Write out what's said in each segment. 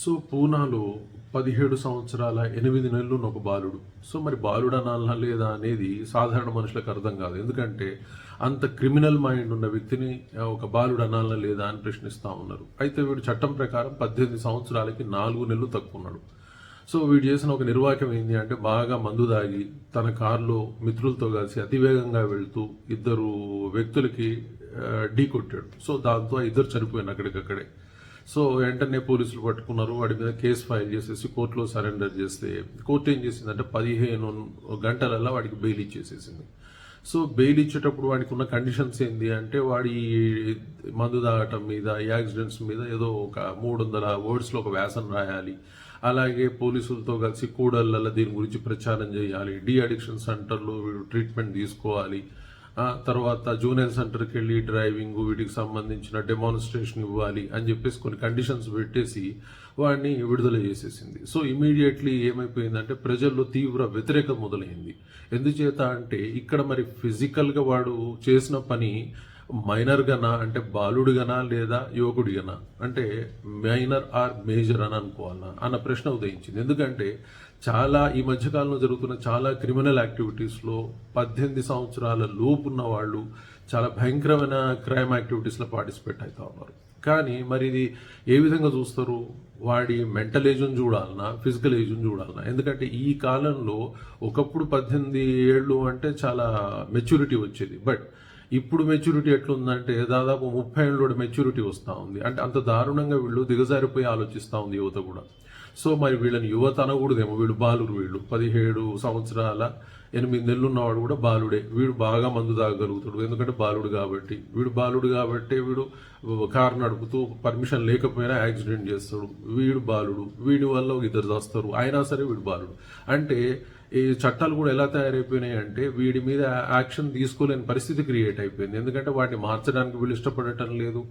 So పూనాలో పదిహేడు సంవత్సరాల ఎనిమిది నెలలు ఒక బాలుడు. సో మరి బాలుడు అనాలనా లేదా అనేది సాధారణ మనుషులకు అర్థం కాదు. ఎందుకంటే అంత క్రిమినల్ మైండ్ ఉన్న వ్యక్తిని ఒక బాలుడు అనాలనా లేదా అని ప్రశ్నిస్తూ ఉన్నారు. అయితే వీడు చట్టం ప్రకారం పద్దెనిమిది సంవత్సరాలకి నాలుగు నెలలు తక్కువ ఉన్నాడు. సో వీడు చేసిన ఒక నిర్వాహకం ఏంటి అంటే బాగా మందు దాగి తన కారులో మిత్రులతో కలిసి అతివేగంగా వెళ్తూ ఇద్దరు వ్యక్తులకి ఢీ కొట్టాడు. సో దాంతో ఇద్దరు చనిపోయారు అక్కడికక్కడే. సో వెంటనే పోలీసులు పట్టుకున్నారు. వాడి మీద కేసు ఫైల్ చేసేసి కోర్టులో సరెండర్ చేస్తే కోర్టు ఏం చేసిందంటే పదిహేను గంటలల్లా వాడికి బెయిల్ ఇచ్చేసేసింది. సో బెయిల్ ఇచ్చేటప్పుడు వాడికి ఉన్న కండిషన్స్ ఏంటి అంటే వాడి మందు తాగటం మీద యాక్సిడెంట్స్ మీద ఏదో ఒక మూడు వందల వర్డ్స్లో ఒక వ్యాసం రాయాలి. అలాగే పోలీసులతో కలిసి కూడళ్ళల్లో దీని గురించి ప్రచారం చేయాలి. డీ అడిక్షన్ సెంటర్లో ట్రీట్మెంట్ తీసుకోవాలి. తర్వాత జూనియర్ సెంటర్కి వెళ్ళి డ్రైవింగ్ వీటికి సంబంధించిన డెమాన్స్ట్రేషన్ ఇవ్వాలి అని చెప్పేసి కొన్ని కండిషన్స్ పెట్టేసి వాడిని విడుదల చేసేసింది. సో ఇమీడియట్లీ ఏమైపోయిందంటే ప్రజల్లో తీవ్ర వ్యతిరేకత మొదలైంది. ఎందుచేత అంటే ఇక్కడ మరి ఫిజికల్గా వాడు చేసిన పని మైనర్ గనా అంటే బాలుడు గనా లేదా యువకుడి అంటే మైనర్ ఆర్ మేజర్ అని అనుకోవాలా అన్న ప్రశ్న ఉదయించింది. ఎందుకంటే చాలా ఈ మధ్యకాలంలో జరుగుతున్న చాలా క్రిమినల్ యాక్టివిటీస్లో పద్దెనిమిది సంవత్సరాల లోపు ఉన్న వాళ్ళు చాలా భయంకరమైన క్రైమ్ యాక్టివిటీస్లో పార్టిసిపేట్ అవుతూ ఉన్నారు. కానీ మరి ఇది ఏ విధంగా చూస్తారు? వాడి మెంటల్ ఏజ్ని చూడాలన్నా ఫిజికల్ ఏజ్ని చూడాలన్నా ఎందుకంటే ఈ కాలంలో ఒకప్పుడు పద్దెనిమిది ఏళ్ళు అంటే చాలా మెచ్యూరిటీ వచ్చేది. బట్ ఇప్పుడు మెచ్యూరిటీ ఎట్లుందంటే దాదాపు ముప్పై ఏళ్ళు మెచ్యూరిటీ వస్తూ ఉంది. అంటే అంత దారుణంగా వీళ్ళు దిగజారిపోయి ఆలోచిస్తూ ఉంది యువత కూడా. సో మరి వీళ్ళని యువత అనకూడదేమో. వీళ్ళు బాలురు వీళ్ళు పదిహేడు సంవత్సరాల ఎనిమిది నెలలు ఉన్నవాడు కూడా బాలుడే. వీడు బాగా మందు తాగగలుగుతాడు. ఎందుకంటే బాలుడు కాబట్టి. వీడు బాలుడు కాబట్టి వీడు కారు నడుపుతూ పర్మిషన్ లేకపోయినా యాక్సిడెంట్ చేస్తాడు. వీడు బాలుడు. వీడి వల్ల ఇద్దరు చేస్తారు. అయినా సరే వీడు బాలుడు. అంటే ఈ చట్టాలు కూడా ఎలా తయారైపోయినాయి అంటే వీడి మీద యాక్షన్ తీసుకోలేని పరిస్థితి క్రియేట్ అయిపోయింది. ఎందుకంటే వాటిని మార్చడానికి వీళ్ళు ఇష్టపడటం లేదు.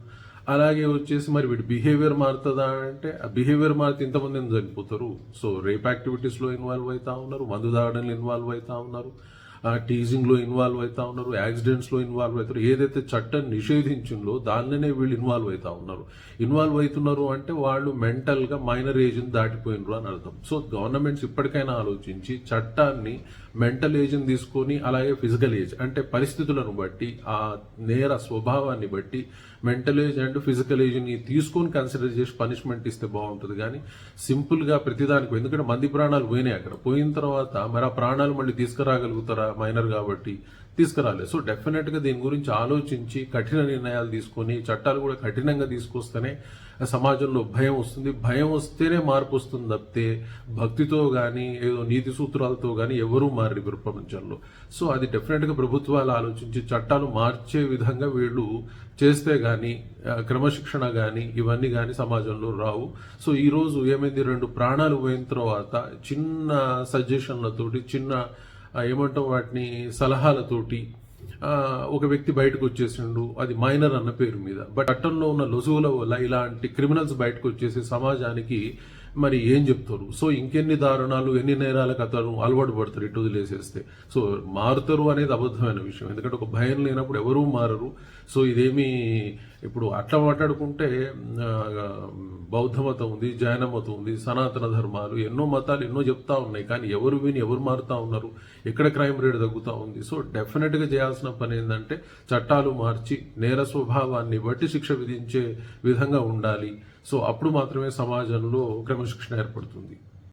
అలాగే వచ్చేసి మరి వీడి బిహేవియర్ మారుతుందా అంటే ఆ బిహేవియర్ మారితే ఇంతమంది చనిపోతారు? సో రేప్ యాక్టివిటీస్లో ఇన్వాల్వ్ అవుతా ఉన్నారు మందు తాగడంలో ఇన్వాల్వ్ అవుతా ఉన్నారు. టీజింగ్లో ఇన్వాల్వ్ అవుతా ఉన్నారు యాక్సిడెంట్స్లో ఇన్వాల్వ్ అవుతారు ఏదైతే చట్టం నిషేధించిందో దానిలోనే వీళ్ళు ఇన్వాల్వ్ అవుతా ఉన్నారు. ఇన్వాల్వ్ అవుతున్నారు అంటే వాళ్ళు మెంటల్గా మైనర్ ఏజ్ని దాటిపోయినరు అని అర్థం. సో గవర్నమెంట్స్ ఇప్పటికైనా ఆలోచించి చట్టాన్ని మెంటల్ ఏజ్ని తీసుకొని అలాగే ఫిజికల్ ఏజ్ అంటే పరిస్థితులను బట్టి ఆ నేర స్వభావాన్ని బట్టి మెంటల్ ఏజ్ అండ్ ఫిజికల్ ఏజ్ని తీసుకొని కన్సిడర్ చేసి పనిష్మెంట్ ఇస్తే బాగుంటుంది. కానీ సింపుల్గా ప్రతిదానికి ఎందుకంటే మంది ప్రాణాలు పోయినాయి అక్కడ. పోయిన తర్వాత మరి ఆ ప్రాణాలు మళ్ళీ తీసుకురాగలుగుతారా? మైనర్ కాబట్టి తీసుకురాలేదు. సో డెఫినెట్గా దీని గురించి ఆలోచించి కఠిన నిర్ణయాలు తీసుకొని చట్టాలు కూడా కఠినంగా తీసుకొస్తేనే సమాజంలో భయం వస్తుంది. భయం వస్తేనే మార్పు వస్తుంది తప్పితే భక్తితో కానీ ఏదో నీతి సూత్రాలతో కానీ ఎవరూ మారి ప్రపంచంలో. సో అది డెఫినెట్గా ప్రభుత్వాలు ఆలోచించి చట్టాలు మార్చే విధంగా వీళ్ళు చేస్తే కానీ క్రమశిక్షణ కానీ ఇవన్నీ కానీ సమాజంలో రావు. సో ఈరోజు ఏమైంది? రెండు ప్రాణాలు పోయిన తర్వాత చిన్న సజెషన్లతోటి చిన్న ఏమంటాం వాటిని సలహాలతోటి ఒక వ్యక్తి బయటకు వచ్చేసిండు అది మైనర్ అన్న పేరు మీద. బట్ చట్టంలో ఉన్న లొసుగుల వల్ల ఇలాంటి క్రిమినల్స్ బయటకు వచ్చేసి సమాజానికి మరి ఏం చెప్తారు? సో ఇంకెన్ని దారుణాలు ఎన్ని నేరాలకు అతను అలవాటు పడతారు ఇటు వదిలేసేస్తే. సో మారుతారు అనేది అబద్ధమైన విషయం. ఎందుకంటే ఒక భయం లేనప్పుడు ఎవరూ మారరు. సో ఇదేమి ఇప్పుడు అట్లా మాట్లాడుకుంటే బౌద్ధ మతం ఉంది జైన మతం ఉంది సనాతన ధర్మాలు ఎన్నో మతాలు ఎన్నో చెప్తా ఉన్నాయి. కానీ ఎవరు విని ఎవరు మారుతా ఉన్నారు? ఎక్కడ క్రైమ్ రేట్ తగ్గుతూ ఉంది? సో డెఫినెట్గా చేయాల్సిన పని ఏంటంటే చట్టాలు మార్చి నేర స్వభావాన్ని బట్టి శిక్ష విధించే విధంగా ఉండాలి. సో అప్పుడు మాత్రమే సమాజంలో క్రమశిక్షణ ఏర్పడుతుంది.